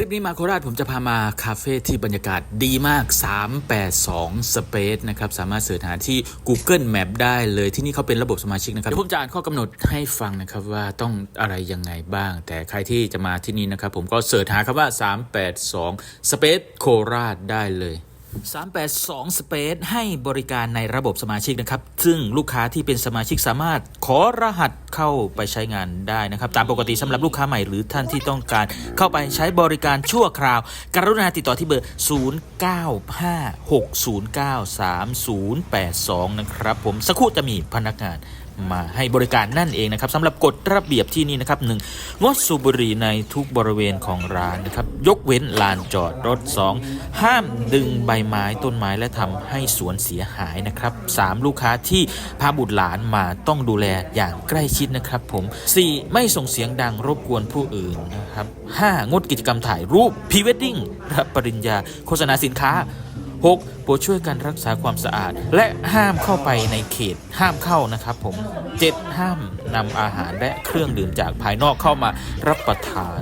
คลิปนี้มาโคราชผมจะพามาคาเฟ่ที่บรรยากาศดีมาก 382 Space นะครับ สามารถเสิร์ชหาที่ Google Map ได้เลยที่นี่เขาเป็นระบบสมาชิกนะครับเดี๋ยวผมจะอ่านข้อกำหนดให้ฟังนะครับว่าต้องอะไรยังไงบ้าง แต่ใครที่จะมาที่นี่นะครับ ผมก็เสิร์ชหาคำว่า 382 Space โคราชได้เลย 382 Space ให้บริการในระบบสมาชิกนะครับ ซึ่งลูกค้าที่เป็นสมาชิกสามารถขอรหัสเข้าไปใช้งานได้นะครับ ตามปกติสำหรับลูกค้าใหม่หรือท่านที่ต้องการเข้าไปใช้บริการชั่วคราว กรุณาติดต่อที่เบอร์ 0956093082 นะครับผมสักครู่จะมีพนักงาน มาให้บริการนั่นเองนะครับสำหรับกฎระเบียบที่นี่นะครับหนึ่งงดสูบบุหรี่ในทุกบริเวณของร้านนะครับยกเว้นลานจอดรถ 2 ห้ามดึงใบไม้ต้นไม้และทำให้สวนเสียหายนะครับ 3 ลูกค้าที่พาบุตรหลานมาต้องดูแลอย่างใกล้ชิดนะครับผม 4 ไม่ส่งเสียงดังรบกวนผู้อื่นนะครับ 5 งดกิจกรรมถ่ายรูปพรีเวดดิ้งรับปริญญา โฆษณาสินค้า 6. โปรดช่วยกันรักษาความสะอาด และห้ามเข้าไปในเขตห้ามเข้านะครับผม 7. ห้ามนำอาหารและเครื่องดื่มจากภายนอกเข้ามารับประทาน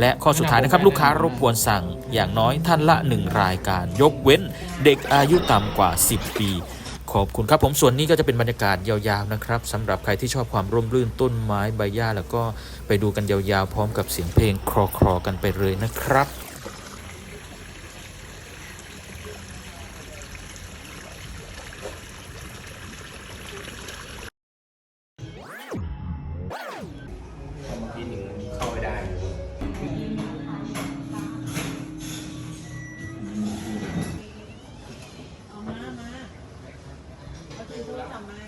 และข้อสุดท้ายนะครับ ลูกค้ารบกวนสั่งอย่างน้อยท่านละ 1 รายการ ยกเว้นเด็กอายุต่ำกว่า 10 ปีขอบคุณครับผมส่วนนี้ก็จะเป็นบรรยากาศยาวๆนะครับสำหรับใครที่ชอบความร่มรื่นต้นไม้ใบหญ้าแล้วก็ไปดูกันยาวๆ พร้อมกับเสียงเพลงคลอๆกันไปเลยนะครับ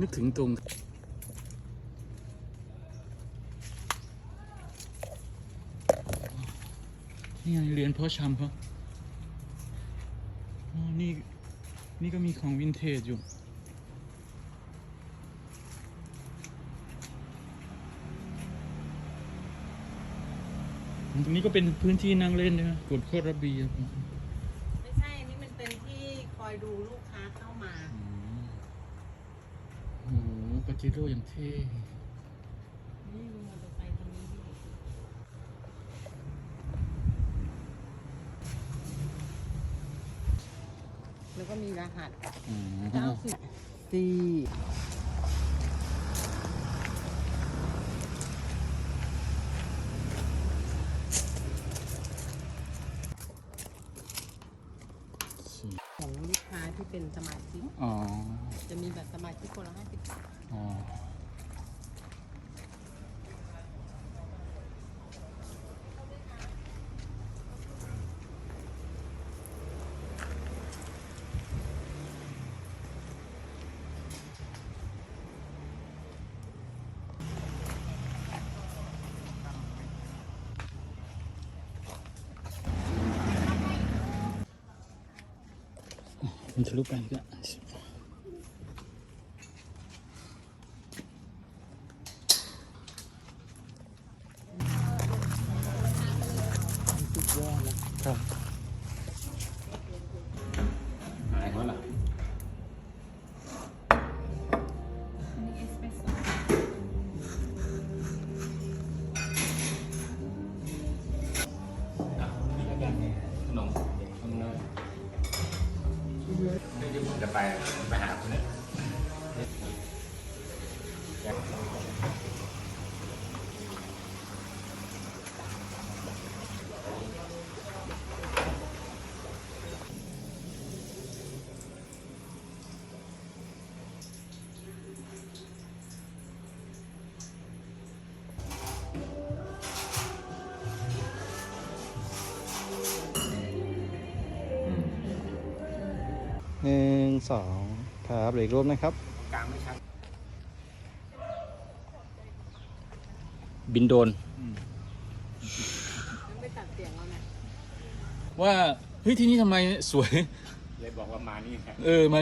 นึกถึงตรงนี่ไงเรียนเพาะชำเขาอ๋อนี่ นี่ก็มีของวินเทจอยู่ ตรงนี้ก็เป็นพื้นที่นั่งเล่นนะกฎข้อระเบียบ ไม่ใช่ อันนี้มันเป็นที่ค อยดูลูกค้าเข้ามา โอ้โหปาเจโร่อย่างเท่นี่มอเตอร์ไซค์ตรงนี้ดิแล้วก็มีรหัสอ๋อเก้าสิบสี่ ของลูกค้า ที่เป็นสมาชิกอ๋อ จะมีแบบสมาชิกคนละห้าสิบบาท อ๋อ มันท หนึ่งสองครับเหลืออกรูปนะครับ กลางไม่ชัดบินโดนมันไปตัดเสียงเราเนี่ยว่า เฮ้ย ที่นี่ทำไมสวย เลยบอกว่ามานี่ไง เออมา